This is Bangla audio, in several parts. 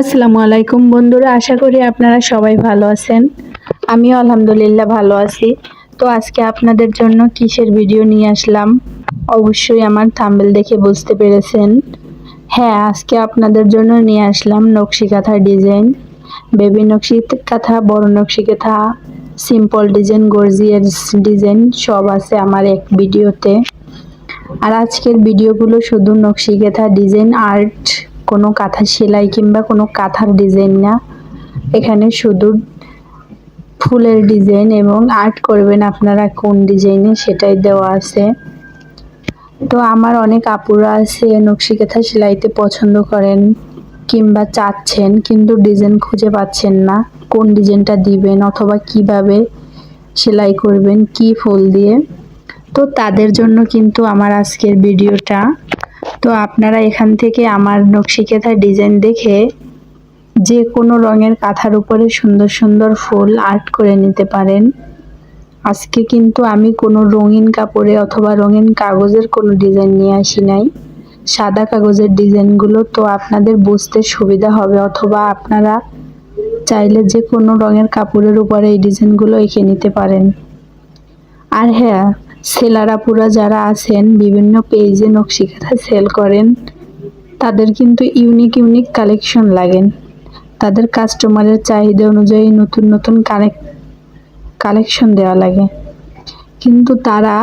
আসসালামু আলাইকুম বন্ধুরা, আশা করি আপনারা সবাই ভালো আছেন। আমিও আলহামদুলিল্লাহ ভালো আছি। তো আজকে আপনাদের জন্য কিসের ভিডিও নিয়ে আসলাম? অবশ্যই আমার থাম্বেল দেখে বুঝতে পেরেছেন। হ্যাঁ আজকে আপনাদের জন্য নিয়ে আসলাম নকশি কাঁথার ডিজাইন বেবি নকশি কাঁথা, বড় নকশি কাঁথা সিম্পল ডিজাইন গর্জিয়াস ডিজাইন সব আছে আমার এক ভিডিওতে আর আজকের ভিডিওগুলো শুধু নকশি কাঁথা ডিজাইন আর্ট কোনো কাঁথা সেলাই কিংবা কোনো কাঁথার ডিজাইন না। এখানে শুধু ফুলের ডিজাইন এবং আর্ট করবেন আপনারা কোন ডিজাইনে সেটাই দেওয়া আছে। তো আমার অনেক আপুরা আছে নকশি কাঁথা সেলাইতে পছন্দ করেন কিংবা চাচ্ছেন, কিন্তু ডিজাইন খুঁজে পাচ্ছেন না। কোন ডিজাইনটা দিবেন অথবা কীভাবে সেলাই করবেন, কি ফুল দিয়ে? তো তাদের জন্য কিন্তু আমার আজকের ভিডিওটা তো আপনারা এখান থেকে আমার নকশিকাঁথার ডিজাইন দেখে যে কোনো রঙের কাঁথার উপরে সুন্দর সুন্দর ফুল আর্ট করে নিতে পারেন। আজকে কিন্তু আমি কোনো রঙিন কাপড়ে অথবা রঙিন কাগজের কোনো ডিজাইন নিয়ে আসি নাই। সাদা কাগজের ডিজাইনগুলো তো আপনাদের বুঝতে সুবিধা হবে অথবা আপনারা চাইলে যে কোনো রঙের কাপড়ের উপরে এই ডিজাইনগুলো এঁকে নিতে পারেন। আর হ্যাঁ সেলারাপুরা যারা আছেন, বিভিন্ন পেজে নকশিকাঁথা সেল করেন, তাদের কিন্তু ইউনিক ইউনিক কালেকশন লাগেন তাদের কাস্টমারের চাহিদা অনুযায়ী নতুন নতুন কালেক কালেকশন দেওয়া লাগে। কিন্তু তারা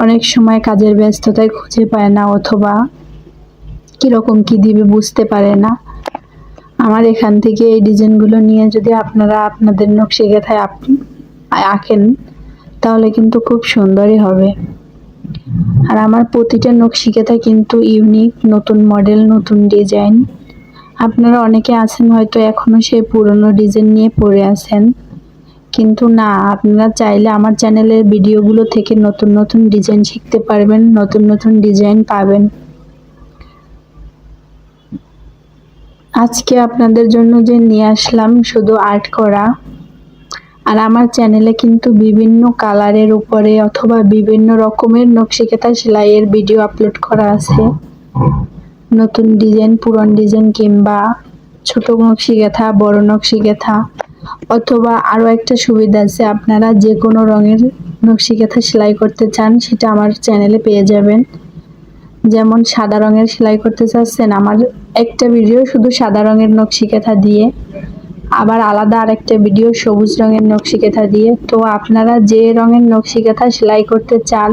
অনেক সময় কাজের ব্যস্ততায় খুঁজে পায় না অথবা কীরকম কী দিবে বুঝতে পারে না। আমার এখান থেকে এই ডিজাইনগুলো নিয়ে যদি আপনারা আপনাদের নকশিকাঁথায় আঁকেন তাহলে কিন্তু খুব সুন্দরই হবে। আর আমার প্রতিটা নকশিকাথা কিন্তু ইউনিক নতুন মডেল নতুন ডিজাইন আপনারা অনেকে আছেন হয়তো এখনও সেই পুরনো ডিজাইন নিয়ে পড়ে আছেন। কিন্তু না, আপনারা চাইলে আমার চ্যানেলের ভিডিওগুলো থেকে নতুন নতুন ডিজাইন শিখতে পারবেন, নতুন নতুন ডিজাইন পাবেন। আজকে আপনাদের জন্য যে নিয়ে আসলাম, শুধু আর্ট করা। আর আমার চ্যানেলে কিন্তু বিভিন্ন কালারের উপরে অথবা বিভিন্ন রকমের নকশিকাঁথা সেলাইয়ের ভিডিও আপলোড করা আছে। নতুন ডিজাইন পুরন ডিজাইন কিংবা ছোট নকশিকাঁথা বড় নকশিকাঁথা অথবা আরও একটা সুবিধা আছে, আপনারা যে কোনো রঙের নকশিকাঁথা সেলাই করতে চান, সেটা আমার চ্যানেলে পেয়ে যাবেন। যেমন সাদা রঙের সেলাই করতে চাচ্ছেন, আমার একটা ভিডিও শুধু সাদা রঙের নকশিকাঁথা দিয়ে আবার আলাদা আরেকটা ভিডিও সবুজ রঙের নকশিকাঁথা দিয়ে। তো আপনারা যে রঙের নকশিকাঁথা সেলাই করতে চান,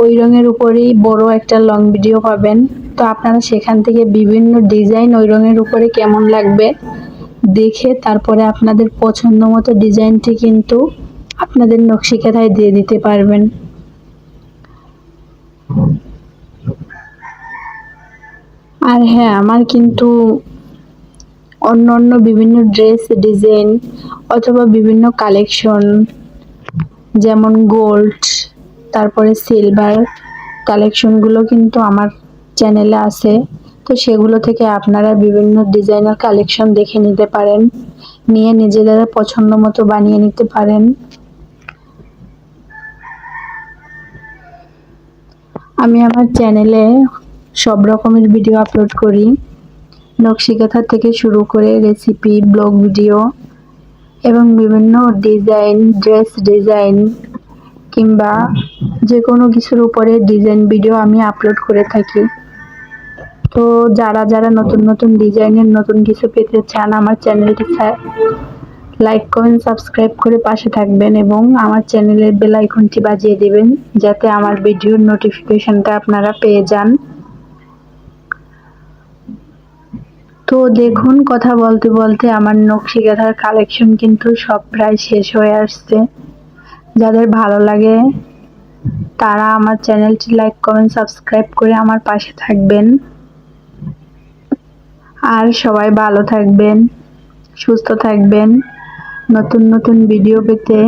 ওই রঙের উপরেই বড় একটা লং ভিডিও পাবেন। তো আপনারা সেখান থেকে বিভিন্ন ডিজাইন ওই রঙের উপরে কেমন লাগবে দেখে তারপরে আপনাদের পছন্দ মতো ডিজাইনটি কিন্তু আপনাদের নকশিকাঁথায় দিয়ে দিতে পারবেন। আর হ্যাঁ আমার কিন্তু অন্য অন্য বিভিন্ন ড্রেস, ডিজাইন অথবা বিভিন্ন কালেকশন, যেমন গোল্ড, তারপরে সিলভার কালেকশনগুলো কিন্তু আমার চ্যানেলে আছে। তো সেগুলো থেকে আপনারা বিভিন্ন ডিজাইনার কালেকশন দেখে নিতে পারেন, নিয়ে নিজেদের পছন্দ মতো বানিয়ে নিতে পারেন। আমি আমার চ্যানেলে সব রকমের ভিডিও আপলোড করি। নকশিকাথা থেকে শুরু করে রেসিপি, ব্লগ ভিডিও এবং বিভিন্ন ডিজাইন, ড্রেস ডিজাইন কিংবা যে কোনো কিছুর উপরে ডিজাইন ভিডিও আমি আপলোড করে থাকি। তো যারা যারা নতুন নতুন ডিজাইনের নতুন কিছু পেতে চান, আমার চ্যানেলটি লাইক, কমেন্ট, সাবস্ক্রাইব করে পাশে থাকবেন এবং আমার চ্যানেলের বেল আইকনটি বাজিয়ে দেবেন, যাতে আমার ভিডিওর নোটিফিকেশনটা আপনারা পেয়ে যান। তো দেখুন, কথা বলতে বলতে আমার নকশি গাঁথার কালেকশন কিন্তু সব প্রায় শেষ হয়ে আসছে। যাদের ভালো লাগে, তারা আমার চ্যানেলটি লাইক কমেন্ট সাবস্ক্রাইব করে আমার পাশে থাকবেন। আর সবাই ভালো থাকবেন, সুস্থ থাকবেন। নতুন নতুন ভিডিও পেতে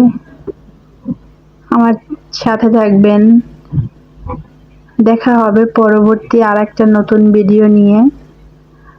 আমার সাথে থাকবেন। দেখা হবে পরবর্তী আর একটা নতুন ভিডিও নিয়ে।